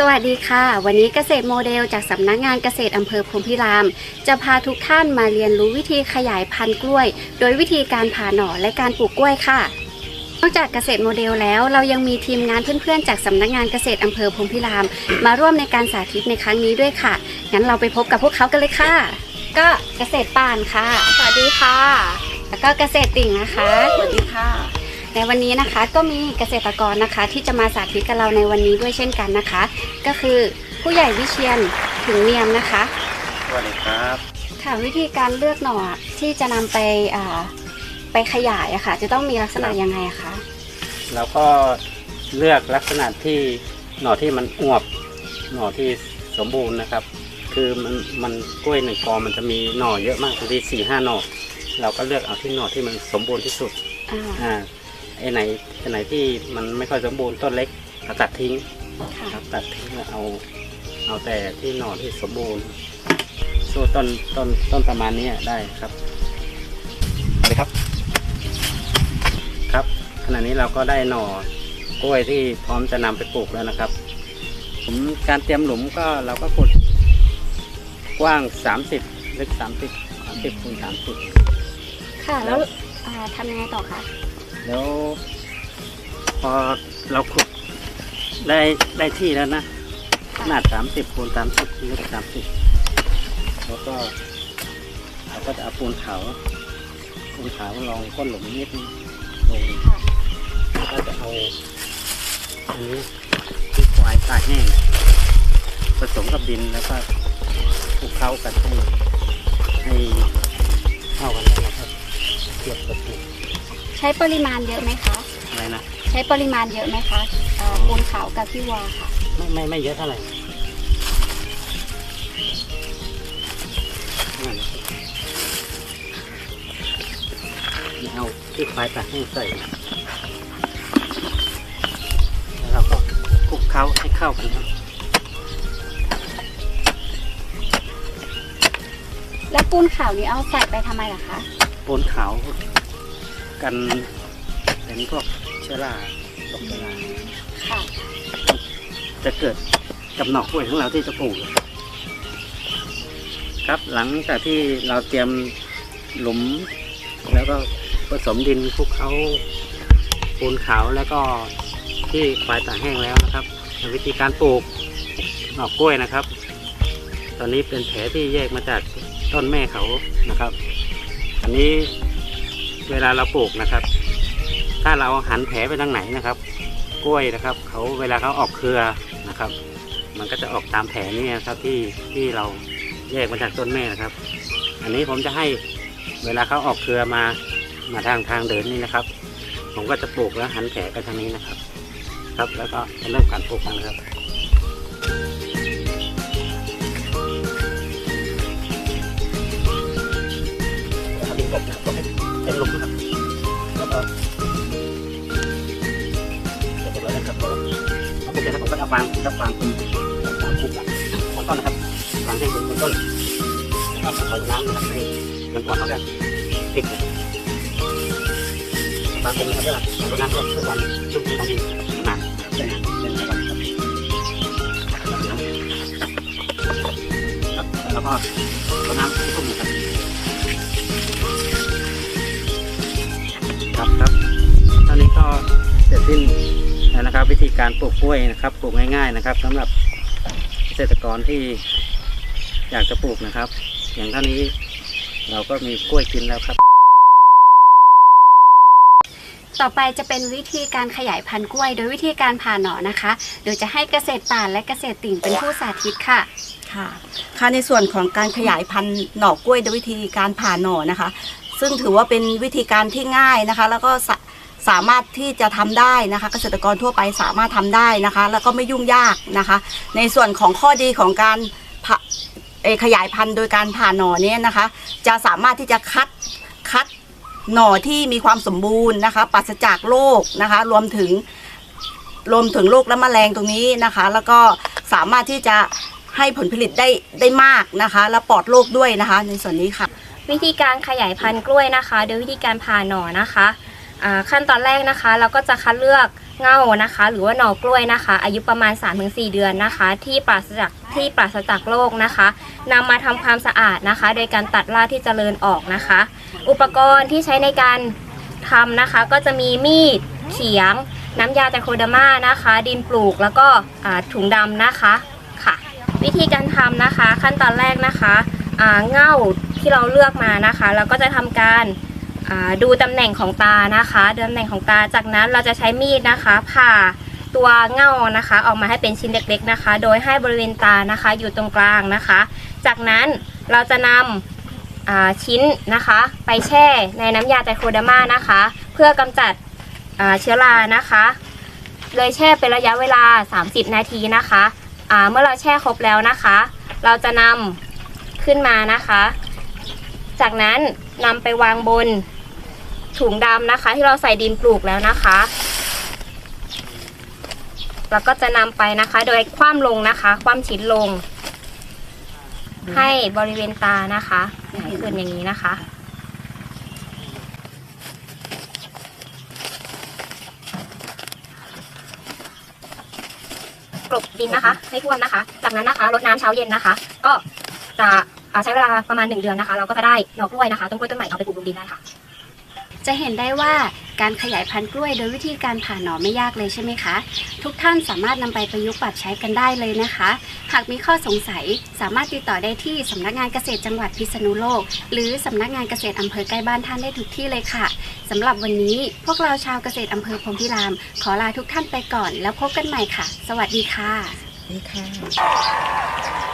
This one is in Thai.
สวัสดีค่ะ วันนี้เกษตรโมเดลจากสำนักงานเกษตรอำเภอพรหมพิราม จะพาทุกท่านมาเรียนรู้วิธีขยายพันธุ์กล้วย โดยวิธีการผ่าหน่อและการปลูกกล้วยค่ะ นอกจากเกษตรโมเดลแล้ว เรายังมีทีมงานเพื่อนๆ จากสำนักงานเกษตรอำเภอพรหมพิราม มาร่วมในการสาธิตในครั้งนี้ด้วยค่ะ งั้นเราไปพบกับพวกเขากันเลยค่ะ ก็เกษตรป่านค่ะ สวัสดีค่ะ แล้วก็เกษตรติ่งนะคะ สวัสดีค่ะ ในวันนี้นะคะก็มีเกษตรกรนะคะ ที่จะมาสาธิตกับเราในวันนี้ด้วยเช่นกันนะคะ ก็คือผู้ใหญ่วิเชียนถึงเนียมนะคะสวัสดีครับ ค่ะวิธีการเลือกหน่อที่จะนำไปอ่าไปขยายอะค่ะ จะต้องมีลักษณะยังไงอะคะเราก็เลือกลักษณะที่หน่อที่มันอวบหน่อที่สมบูรณ์นะครับ คือมันมันกล้วยหนึ่งกอมันจะมีหน่อเยอะมากบางทีสี่ห้าหน่อเราก็เลือกเอาที่หน่อที่มันสมบูรณ์ที่สุดอ่าอ่า ไอ้ไหนไอ้ไหนที่มันไม่ค่อยสมบูรณ์ต้นเล็กก็ตัดทิ้งค่ะครับตัดทิ้งแล้วเอาเอาแต่ที่หน่อที่สมบูรณ์สู้ต้นต้นต้นประมาณนี้ได้ครับสวัสดีครับ ครับ ขณะนี้เราก็ได้หน่อกล้วยที่พร้อมจะนำไปปลูกแล้วนะครับ ผมการเตรียมหลุมก็เราก็ขุดกว้าง 30ลึก30 30คูณ30 ค่ะแล้วอ่าทำยังไงต่อคะ แล้วพอเราขุดได้ได้ที่แล้วนะขนาด30คูณ30ลึก30แล้วก็เราก็จะเอาปูนขาวปูนขาวรองก้นหลุมนิดนึงลงแล้วก็จะเอาอันนี้ที่ควายตากแห้งผสมกับดินแล้วก็คลุกเคล้ากันให้ให้เข้ากันแล้วเราก็เทียบกับปูน ใช้ปริมาณเยอะไหมคะอะไรนะใช้ปริมาณเยอะไหมคะอ่าปูนขาวกับพี่วาค่ะ ไม่ไม่ไม่เยอะเท่าไหร่นั่นนี่เอาที่ควายตากแห้งใส่แล้วเราก็คลุกเคล้าให้เข้ากันครับแล้วปูนขาวนี้เอาใส่ไปทำไมล่ะคะ ปูนขาว กันเป็นพวกเชื้อราตกเชื้อราค่ะจะเกิดกับหนอกกล้วยของเราที่จะปลูกครับหลังจากที่เราเตรียมหลุม แล้วก็ผสมดินคลุกเคล้าปูนขาวแล้วก็ที่ควายตากแห้งแล้วนะครับ วิธีการปลูกหนอกกล้วยนะครับ ตอนนี้เป็นแผลที่แยกมาจากต้นแม่เขานะครับ อันนี้ เวลาเราปลูกนะครับ ถ้าเราหันแผลไปทางไหนนะครับ กล้วยนะครับเขาเวลาเขาออกเครือนะครับ มันก็จะออกตามแผลนี่นะครับที่ที่เราแยกมาจากต้นแม่นะครับ อันนี้ผมจะให้เวลาเขาออกเครือมามาทางทางเดินนี่นะครับ ผมก็จะปลูกแล้วหันแผลไปทางนี้นะครับ ครับแล้วก็เริ่มการปลูกกันนะครับเอา ดินะครับกบให้เป็นหลุมนะครับแล้วก็เสร็จแล้วนะครับก็เอาปุ๊บเสร็จแล้วผมก็เอาฟางครับฟางคุมฟางคุมหลังของต้นนะครับฟางให้คุมต้นแล้วก็ใส่น้ำนะครับให้มันปลอดเขาด้ติดบฟางคุมนะครับเวลาเอาน้ำทุกวันชุ่มชื้นต้องมีประมาณเดือนเดือนละวันแล้วก็เอาน้ำที่ชุ่มนะครับครับ สร็จสิ้นแล้วนะครับ วิธีการปลูกกล้วยนะครับปลูกง่ายๆนะครับสำหรับเกษตรกรที่อยากจะปลูกนะครับ อย่างเท่านี้เราก็มีกล้วยกินแล้วครับ ต่อไปจะเป็นวิธีการขยายพันธุ์กล้วย โดยวิธีการผ่าหน่อนะคะ โดยจะให้เกษตรป่านและเกษตรติ่งเป็นผู้สาธิตค่ะค่ะ ค่ะในส่วนของการขยายพันธุ์หน่อกล้วยโดยวิธีการผ่าหน่อนะคะ ซึ่งถือว่าเป็นวิธีการที่ง่ายนะคะ แล้วก็ สามารถที่จะทำได้นะคะ เกษตรกรทั่วไปสามารถทำได้นะคะ แล้วก็ไม่ยุ่งยากนะคะ ในส่วนของข้อดีของการขยายพันธุ์โดยการผ่าหน่อเนี่ยนะคะ จะสามารถที่จะคัดคัดหน่อที่มีความสมบูรณ์นะคะปราศจากโรคนะคะ รวมถึงรวมถึงโรคและแมลงตรงนี้นะคะ แล้วก็สามารถที่จะให้ผลผลิตได้ได้มากนะคะ และปลอดโรคด้วยนะคะ ในส่วนนี้ค่ะ วิธีการขยายพันธุ์กล้วยนะคะ โดยวิธีการผ่าหน่อนะคะ ขั้นตอนแรกนะคะ เราก็จะคัดเลือกเง่านะคะ หรือว่าหน่อกล้วยนะคะ อายุประมาณ 3-4 เดือนนะคะ ที่ปราศจากที่ปราศจากโรคนะคะนำมาทำความสะอาดนะคะ โดยการตัดรากที่เจริญออกนะคะ อุปกรณ์ที่ใช้ในการทำนะคะ ก็จะมีมีดเขียง น้ำยาไตโคเดมานะคะ ดินปลูกแล้วก็ถุงดำนะคะค่ะ วิธีการทำนะคะ ขั้นตอนแรกนะคะเง่าที่เราเลือกมานะคะ เราก็จะทำการ ดูตำแหน่งของตานะคะตำแหน่งของตาจากนั้นเราจะใช้มีดนะคะผ่าตัวเง่านะคะ ออกมาให้เป็นชิ้นเล็กๆนะคะ โดยให้บริเวณตานะคะอยู่ตรงกลางนะคะ จากนั้นเราจะนำชิ้นนะคะ ไปแช่ในน้ำยาไตโคเดอร์มานะคะ เพื่อกำจัดเชื้อรานะคะเลยแช่เป็นระยะเวลา 30 นาทีนะคะเมื่อเราแช่ครบแล้วนะคะ เราจะนำขึ้นมานะคะ จากนั้นนำไปวางบน ถุงดำนะคะ ที่เราใส่ดินปลูกแล้วนะคะแล้วก็จะนำไปนะคะ โดยคว่ำลงนะคะ คว่ำชิ้นลง ให้บริเวณตานะคะหงายขึ้นอย่างนี้นะคะ กลบดินนะคะให้ท่วมนะคะ จากนั้นนะคะรดน้ำเช้าเย็นนะคะ ก็จะใช้เวลาประมาณหนึ่งเดือนนะคะ เราก็จะได้หน่อกล้วยนะคะ ต้นกล้วยต้นใหม่เอาไปปลูกลงดินได้ค่ะ จะเห็นได้ว่าการขยายพันธุ์กล้วยโดยวิธีการผ่าหน่อไม่ยากเลยใช่ไหมคะ ทุกท่านสามารถนำไปประยุกต์ปรับใช้กันได้เลยนะคะ หากมีข้อสงสัยสามารถติดต่อได้ที่สำนักงานเกษตรจังหวัดพิษณุโลก หรือสำนักงานเกษตรอำเภอใกล้บ้านท่านได้ทุกที่เลยค่ะสำหรับวันนี้พวกเราชาวเกษตรอำเภอพรมพิราม ขอลาทุกท่านไปก่อน แล้วพบกันใหม่ค่ะ สวัสดีค่ะนี่ค่ะ